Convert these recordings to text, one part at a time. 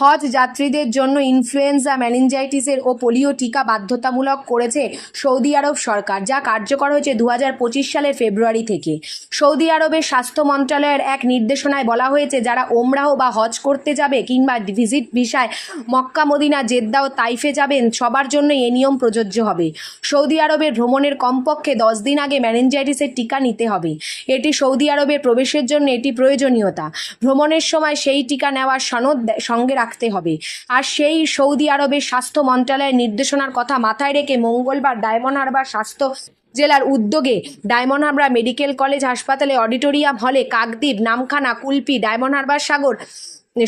হজ যাত্রীদের জন্য ইনফ্লুয়েঞ্জা ম্যানিনজাইটিসের ও পোলিও টিকা বাধ্যতামূলক করেছে সৌদি আরব সরকার, যা কার্যকর হয়েছে দু হাজার পঁচিশ সালের ফেব্রুয়ারি থেকে। সৌদি আরবের স্বাস্থ্য মন্ত্রণালয়ের এক নির্দেশনায় বলা হয়েছে, যারা ওমরাহ বা হজ করতে যাবে কিংবা ভিজিট ভিসায় মক্কা, মদিনা, জেদ্দা ও তাইফে যাবেন, সবার জন্য এই নিয়ম প্রযোজ্য হবে। সৌদি আরবের ভ্রমণের কমপক্ষে দশ দিন আগে ম্যানেঞ্জাইটিসের টিকা নিতে হবে। এটি সৌদি আরবের প্রবেশের জন্য এটি প্রয়োজনীয়তা। ভ্রমণের সময় সেই টিকা নেওয়ার সনদ সঙ্গে রাখতে হবে। আর সেই সৌদি আরবের স্বাস্থ্য মন্ত্রণালয়ের নির্দেশনার কথা মাথায় রেখে মঙ্গলবার ডায়মন্ড হারবার স্বাস্থ্য জেলার উদ্যোগে ডায়মন্ড হারবার মেডিকেল কলেজ হাসপাতালে auditorium hall Kakdwip, Namkhana, Kulpi, Diamond Harbour Sagar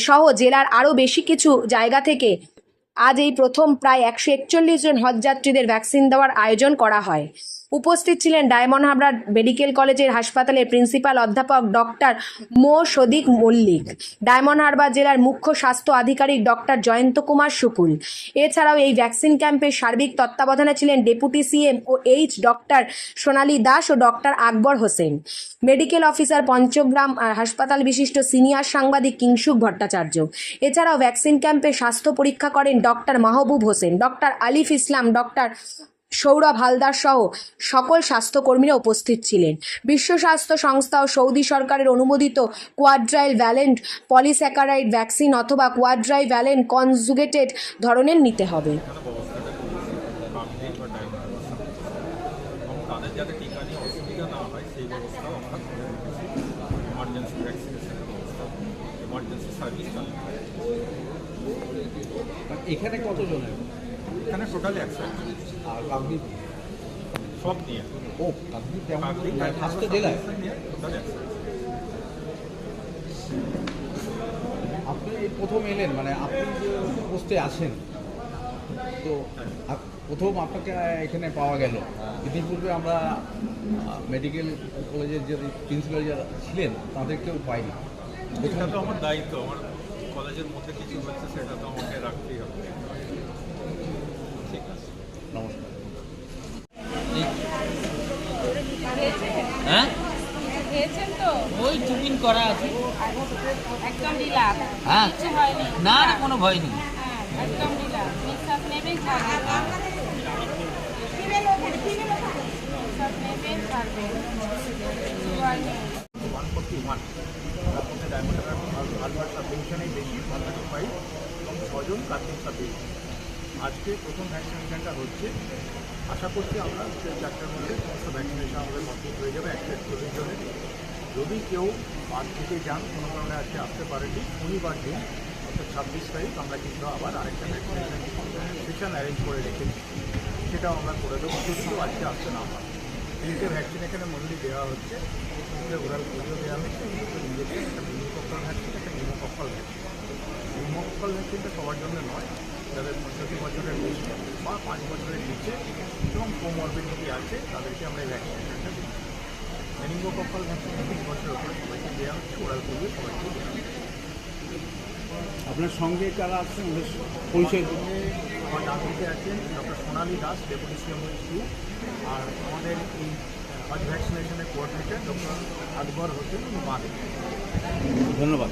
সহ জেলার আরও বেশি কিছু জায়গা থেকে আজ এই প্রথম প্রায় একশো একচল্লিশ জন হজযাত্রীদের ভ্যাকসিন দেওয়ার আয়োজন করা হয়। উপস্থিত ছিলেন ডায়মন্ড হাবড়া মেডিকেল কলেজের হাসপাতালের প্রিন্সিপাল অধ্যাপক doctor Md. Sadik Mallick, Diamond Harbour জেলার মুখ্য স্বাস্থ্য আধিকারিক ডক্টর জয়ন্ত কুমার শুকুল এছাড়াও এই ভ্যাকসিন ক্যাম্পের সার্বিক তত্ত্বাবধানে ছিলেন deputy CM O H doctor Sonali Das ও doctor Akbar Hossain. Medical officer Panchagram হাসপাতাল বিশিষ্ট সিনিয়র সাংবাদিক কিংসুক ভট্টাচার্য। এছাড়াও ভ্যাকসিন ক্যাম্পে স্বাস্থ্য পরীক্ষা করেন ডক্টর মাহবুব হোসেন, ডক্টর আলিফ ইসলাম, ডক্টর সৌরভ হালদার সহ সকল স্বাস্থ্যকর্মীরা উপস্থিত ছিলেন। বিশ্ব স্বাস্থ্য সংস্থা ও সৌদি সরকারের অনুমোদিত কোয়াড্রাইল ভ্যালেন্ট পলিস্যাকারাইড ভ্যাকসিন অথবা কোয়াড্রাই ভ্যালেন্ট কনজুগেটেড ধরনের নিতে হবে। এখানে কতজনের এখানে টোটালি একশো। আর কাকদ্বীপ। সব নিয়ে। ও কাকদ্বীপ জেলায়? আপনি প্রথম এলেন মানে আপনি যে পোস্টে আছেন তো প্রথম আপনাকে এখানে পাওয়া গেল। ইতিপূর্বে আমরা মেডিকেল কলেজের যে প্রিন্সিপাল যারা ছিলেন তাদের তাদেরকেও পাইনি। এটা তো আমার দায়িত্ব আমার কলেজের মধ্যে কিছু হচ্ছে সেটা তো আমাকে রাখতেই হবে ঠিক আছে নমস্কার হ্যাঁ খেয়েছেন তো? ওই টিফিন করা আছে। একদম রিল্যাক্স। হ্যাঁ। কিছু হয়নি। না না কোনো ভয় নেই। হ্যাঁ একদম রিল্যাক্স। নিঃশ্বাস ছজন কার্তিক সাব আজকে প্রথম ভ্যাকসিনেশনটা হচ্ছে। আশা করছি আমরা চারটার মধ্যে সমস্ত ভ্যাকসিনেশন আমাদের কমপ্লিট হয়ে যাবে। একটা চল্লিশ জনের। যদি কেউ বাদ থেকে যান, কোনো কারণে আজকে আসতে পারেনি শনিবার দিন, অর্থাৎ ছাব্বিশ তারিখ, আমরা কিন্তু আবার আরেকটা ভ্যাকসিনেশন অ্যারেঞ্জ করে রেখেছি। সেটাও আমরা করে দেবো, যদি আজকে আসতে না পারে। তিনটে ভ্যাকসিন এখানে মন্ডলি দেওয়া হচ্ছে ওরাল পোলিও দেওয়া হচ্ছে ইঞ্জেকশন একটা নিউমোকক্কাল ভ্যাকসিন একটা নিউমোকক্কাল ভ্যাকসিন নিউমোকক্কাল ভ্যাকসিনটা সবার জন্য নয়, যাদের পঁয়ষট্টি বছরের বেশি বা পাঁচ বছরের নিচে এবং কোমরবিডিটি আছে, তাদেরকে আমরা এই ভ্যাকসিনেশনটা দিই বছরের দেওয়া হচ্ছে করবে সবাইকে দেওয়া আপনার সঙ্গে কারা আছেন? পরিচয় আমার ডাক্তারিতে আছেন doctor Sonali Das deputy CM আর আমাদের এই হজ ভ্যাকসিনেশনের কোঅর্ডিনেটর ডক্টর আকবর হোসেন মালিক ধন্যবাদ।